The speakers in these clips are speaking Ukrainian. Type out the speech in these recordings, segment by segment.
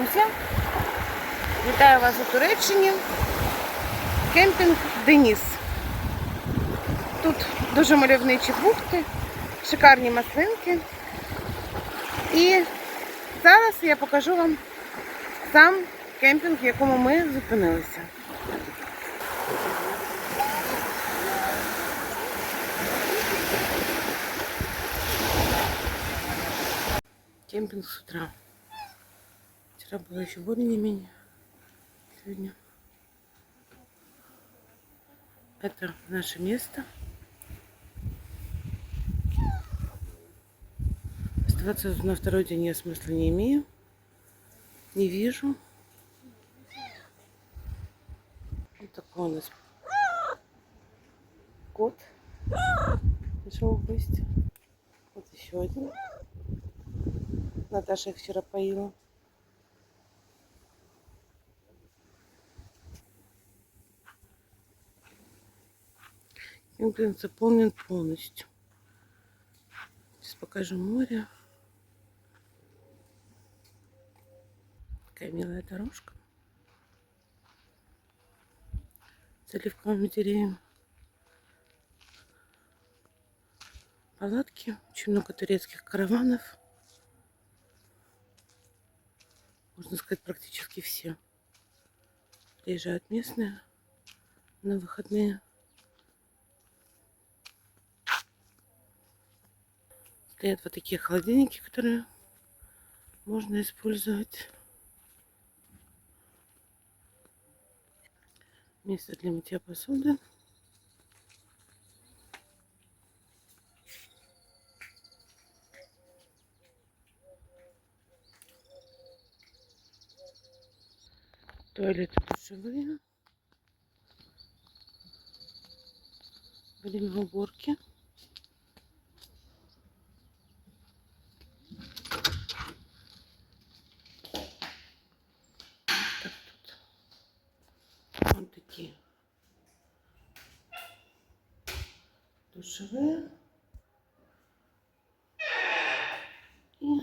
Друзі, вітаю вас у Туреччині. Кемпінг Деніс. Тут дуже мальовничі бухти, шикарні маслинки. І зараз я покажу вам сам кемпінг, в якому ми зупинилися. Кемпинг с утра. Вчера было еще более-менее. Сегодня это наше место. Оставаться на второй день я смысла не имею. Не вижу. Вот такой у нас кот. Пришел в гости. Вот еще один. Наташа их вчера поила. Кемпинг заполнен полностью. Сейчас покажу море. Такая милая дорожка. С оливковыми деревьями. Палатки. Очень много турецких караванов. можно сказать, практически все. Приезжают местные на выходные. Стоят вот такие холодильники, которые можно использовать. Место для мытья посуды. Туалеты душевые. Время уборки. душевые. И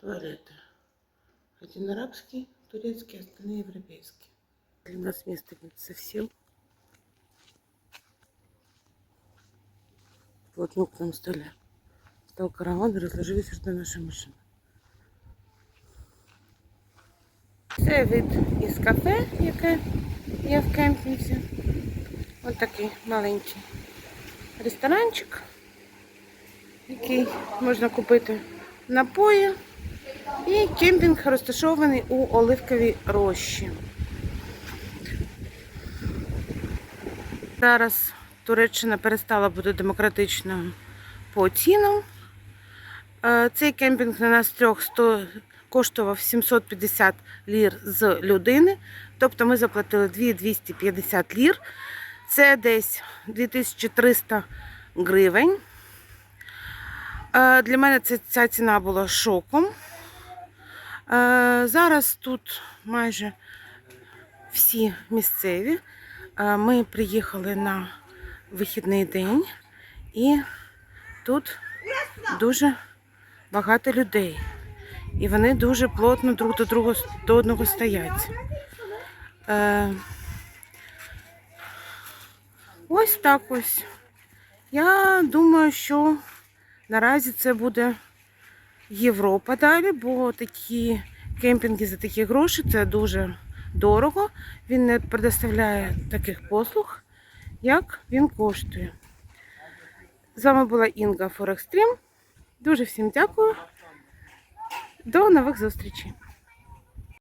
туалеты. Один арабский, турецкий, остальные европейские. Для нас места нет совсем. Вот ну, к нам стали. Стал караван и разложились уже наши машины. Це вид із кафе, яке є в кемпінзі. Ось такий маленький ресторанчик, який можна купити напої. І кемпінг розташований у Оливковій рощі. Зараз Туреччина перестала бути демократичною по цінам. Е, Цей кемпінг на нас трьох сто- коштував 750 лір з людини. Тобто ми заплатили 2250 лір. Це десь 2300 гривень. Е, Для мене ця ціна була шоком. Е, Зараз тут майже всі місцеві. Е, Ми приїхали на вихідний день і тут дуже багато людей. І вони дуже плотно друг до друга до одного стоять. Ось так ось. Я думаю, що наразі це буде Європа далі, бо такі кемпінги за такі гроші це дуже дорого. Він не предоставляє таких послуг, як він коштує. З вами була Інга Форекстрім. Дуже всім дякую. До нових зустрічей!